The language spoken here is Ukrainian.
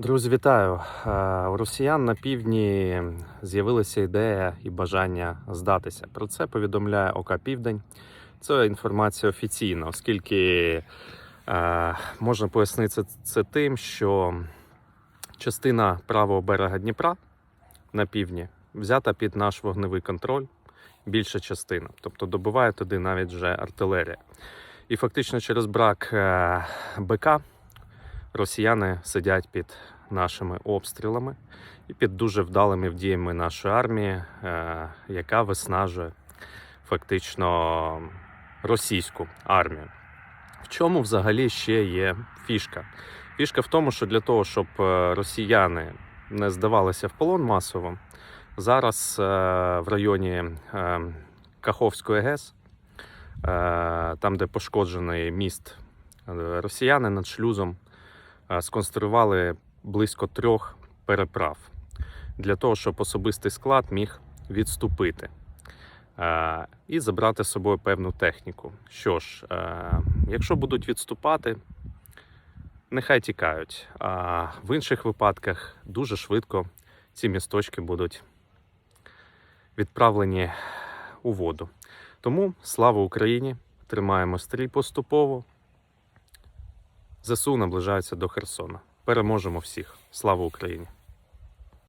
Друзі, вітаю! Е, У росіян на півдні з'явилася ідея і бажання здатися. Про це повідомляє ОК Південь. Це інформація офіційна, оскільки е, можна пояснити це тим, що частина правого берега Дніпра на півдні взята під наш вогневий контроль, більша частина. Тобто добиває туди навіть вже артилерія. І фактично через брак е, БК росіяни сидять під нашими обстрілами і під дуже вдалими діями нашої армії, е, яка виснажує фактично російську армію. В чому взагалі ще є фішка? Фішка в тому, що для того, щоб е, росіяни не здавалися в полон масово, зараз е, в районі Каховської ГЕС, там, де пошкоджений міст росіяни над шлюзом, сконструювали близько трьох переправ для того, щоб особистий склад міг відступити е, і забрати з собою певну техніку. Що ж, е, якщо будуть відступати, нехай тікають. А в інших випадках дуже швидко ці місточки будуть відправлені у воду. Тому слава Україні! Тримаємо стрій поступово. ЗСУ наближається до Херсона. Переможемо всіх. Слава Україні!